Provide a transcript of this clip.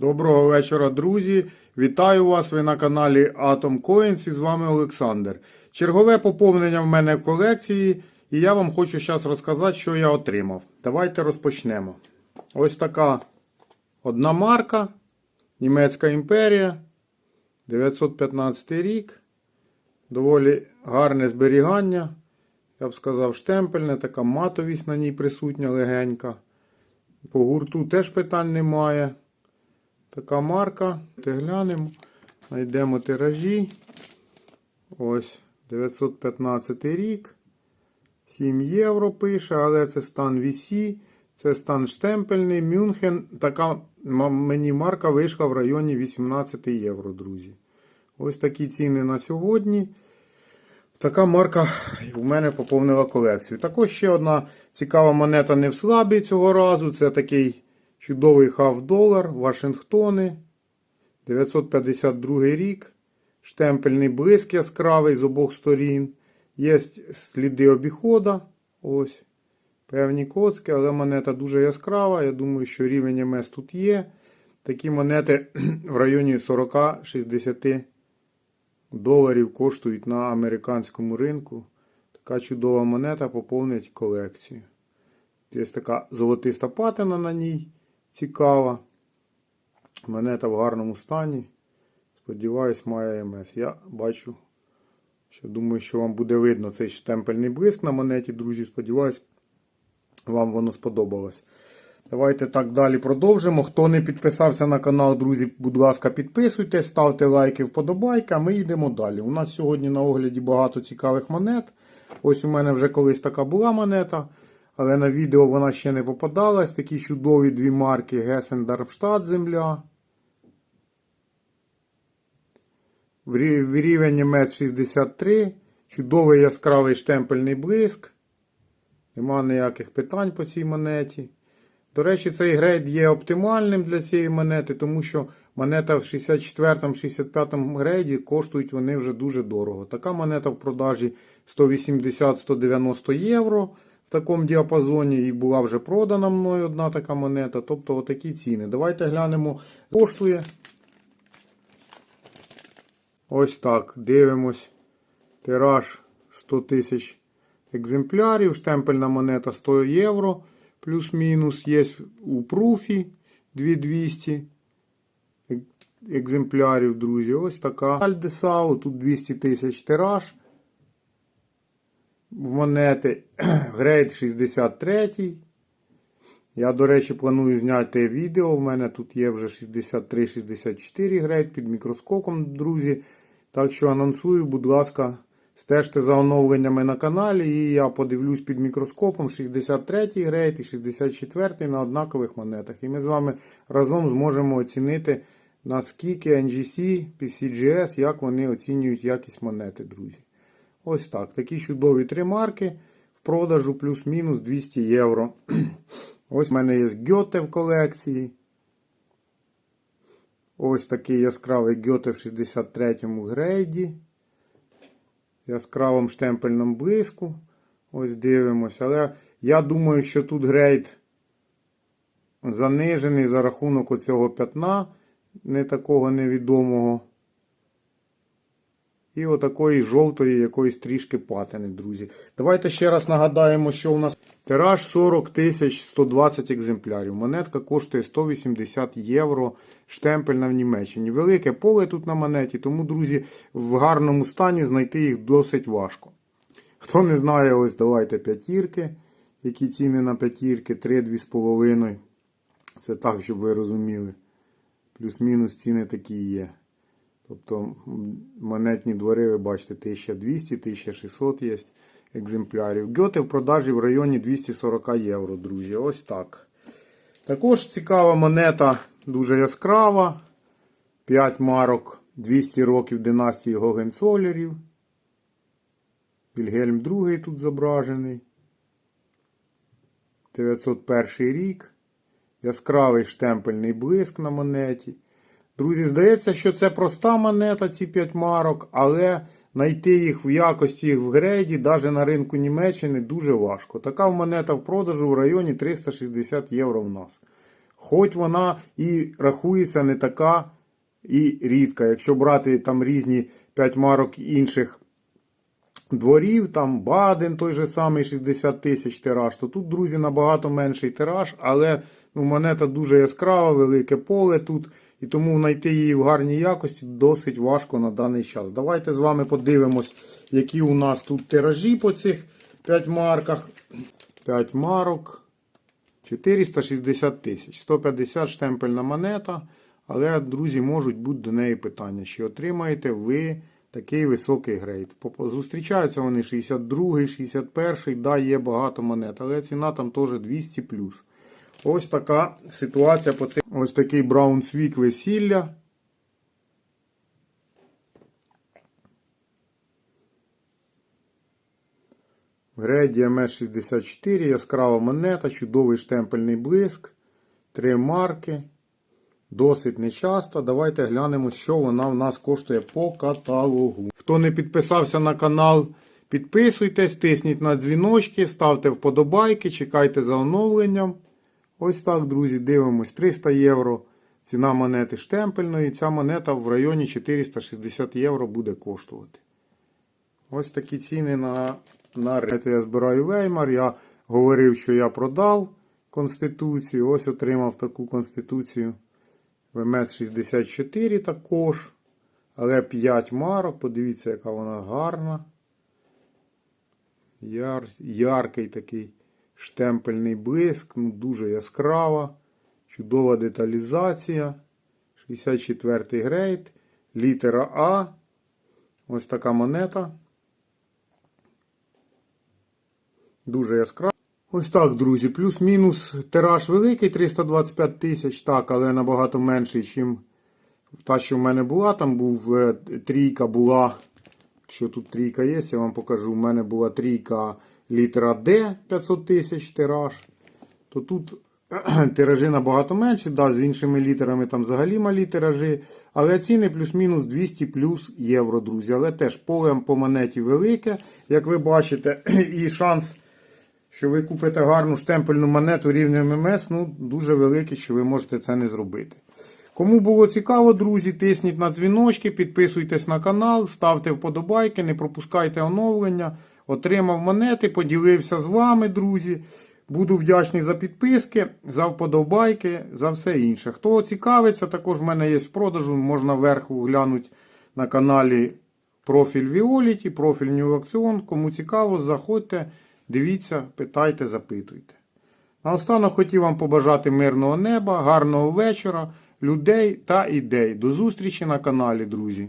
Доброго вечора, друзі! Вітаю вас! Ви на каналі Atom Coins і з вами Олександр. Чергове поповнення в мене в колекції, і я вам хочу зараз розказати, що я отримав. Давайте розпочнемо. Ось така одна марка. Німецька імперія. 915 рік. Доволі гарне зберігання. Я б сказав, штемпельне, така матовість на ній присутня легенька. По гурту теж питань немає. Така марка. Ти глянемо. Знайдемо тиражі. Ось 915 рік. 7 євро пише, але це стан VC. Це стан штемпельний. Мюнхен. Така мені марка вийшла в районі 18 євро, друзі. Ось такі ціни на сьогодні. Така марка у мене поповнила колекцію. Також ще одна цікава монета не в слабі цього разу. Це такий чудовий хав-долар Вашингтони. 952 рік. Штемпельний блиск яскравий з обох сторін. Є сліди обіхода. Ось. Певні коцки, але монета дуже яскрава. Я думаю, що рівень МС тут є. Такі монети в районі 40-60 доларів коштують на американському ринку. Така чудова монета поповнить колекцію. Є така золотиста патина на ній. Цікава. Монета в гарному стані. Сподіваюсь, має МС. Я бачу, що думаю, що вам буде видно цей штемпельний блиск на монеті, друзі. Сподіваюсь, вам воно сподобалось. Давайте так далі продовжимо. Хто не підписався на канал, друзі, будь ласка, підписуйтесь, ставте лайки, вподобайки, а ми йдемо далі. У нас сьогодні на огляді багато цікавих монет. Ось у мене вже колись така була монета, але на відео вона ще не попадалась. Такі чудові дві марки Гесен Дармштадт земля. В рі- в рівень МС 63. Чудовий яскравий штемпельний блиск. Нема ніяких питань по цій монеті. До речі, цей грейд є оптимальним для цієї монети, тому що монета в 64-65 грейді коштують вони вже дуже дорого. Така монета в продажі 180-190 євро в такому діапазоні. І була вже продана мною одна така монета. Тобто отакі ціни. Давайте глянемо, коштує. Ось так. Дивимось. Тираж 100 тисяч екземплярів. Штемпельна монета 100 євро. Плюс-мінус. Є у пруфі 2200 екземплярів, друзі. Ось така. Альдесау. Тут 200 тисяч тираж. В монети грейд 63. Я, до речі, планую зняти відео. У мене тут є вже 63-64 грейд під мікроскопом, друзі. Так що анонсую, будь ласка, стежте за оновленнями на каналі. І я подивлюсь під мікроскопом 63 грейд і 64 на однакових монетах. І ми з вами разом зможемо оцінити, наскільки NGC, PCGS, як вони оцінюють якість монети, друзі. Ось так. Такі чудові три марки в продажу плюс-мінус 200 євро. Ось в мене є Гьоте в колекції. Ось такий яскравий Гьоте в 63-му грейді. Яскравому штемпельному блиску. Ось дивимося. Але я думаю, що тут грейд занижений за рахунок оцього п'ятна, не такого невідомого. І отакої жовтої якоїсь трішки патини, друзі. Давайте ще раз нагадаємо, що у нас тираж 40 тисяч 120 екземплярів. Монетка коштує 180 євро. Штемпельна в Німеччині. Велике поле тут на монеті, тому, друзі, в гарному стані знайти їх досить важко. Хто не знає, ось давайте п'ятірки. Які ціни на п'ятірки? 3-2,5. Це так, щоб ви розуміли. Плюс-мінус ціни такі є. Тобто монетні двори, ви бачите, 1200, 1600 є екземплярів. Гьоти в продажі в районі 240 євро, друзі. Ось так. Також цікава монета, дуже яскрава. 5 марок 200 років династії Гогенцолерів. Вільгельм II тут зображений. 901 рік. Яскравий штемпельний блиск на монеті. Друзі, здається, що це проста монета, ці 5 марок, але знайти їх в якості їх в грейді, навіть на ринку Німеччини, дуже важко. Така монета в продажу в районі 360 євро в нас. Хоч вона і рахується не така і рідка. Якщо брати там різні 5 марок інших дворів, там Баден той же самий 60 тисяч тираж, то тут, друзі, набагато менший тираж, але ну, монета дуже яскрава, велике поле тут, і тому знайти її в гарній якості досить важко на даний час. Давайте з вами подивимось, які у нас тут тиражі по цих 5 марках. 5 марок. 460 тисяч. 150 штемпельна монета. Але, друзі, можуть бути до неї питання, чи отримаєте ви такий високий грейд. Зустрічаються вони 62-й, 61, да, є багато монет, але ціна там теж 200 Ось така ситуація по цим. Ось такий Браунсвік весілля. Греді МС64, яскрава монета, чудовий штемпельний блиск, три марки. Досить нечасто. Давайте глянемо, що вона в нас коштує по каталогу. Хто не підписався на канал, підписуйтесь, тисніть на дзвіночки, ставте вподобайки, чекайте за оновленням. Ось так, друзі, дивимось. 300 євро ціна монети штемпельної. Ця монета в районі 460 євро буде коштувати. Ось такі ціни на, на ринку. Я збираю Веймар. Я говорив, що я продав Конституцію. Ось отримав таку Конституцію. ВМС 64 також. Але 5 марок. Подивіться, яка вона гарна. Яр, яркий такий штемпельний блиск. Ну, дуже яскрава. Чудова деталізація. 64 грейд. Літера А. Ось така монета. Дуже яскрава. Ось так, друзі. Плюс-мінус тираж великий 325 тисяч, так, але набагато менший, ніж та, що в мене була. Там був е, трійка була. Якщо тут трійка є, я вам покажу. У мене була трійка літера D 500 тисяч тираж. То тут тиражі набагато менші, да, з іншими літерами там взагалі малі тиражі. Але ціни плюс-мінус 200 плюс євро, друзі. Але теж полем по монеті велике, як ви бачите, і шанс що ви купите гарну штемпельну монету рівня ММС, ну дуже великий, що ви можете це не зробити. Кому було цікаво, друзі, тисніть на дзвіночки, підписуйтесь на канал, ставте вподобайки, не пропускайте оновлення. Отримав монети, поділився з вами, друзі. Буду вдячний за підписки, за вподобайки, за все інше. Хто цікавиться, також в мене є в продажу, можна вверху глянути на каналі профіль Віоліті, профіль New Action. Кому цікаво, заходьте. Дивіться, питайте, запитуйте. Наостанок хотів вам побажати мирного неба, гарного вечора, людей та ідей. До зустрічі на каналі, друзі.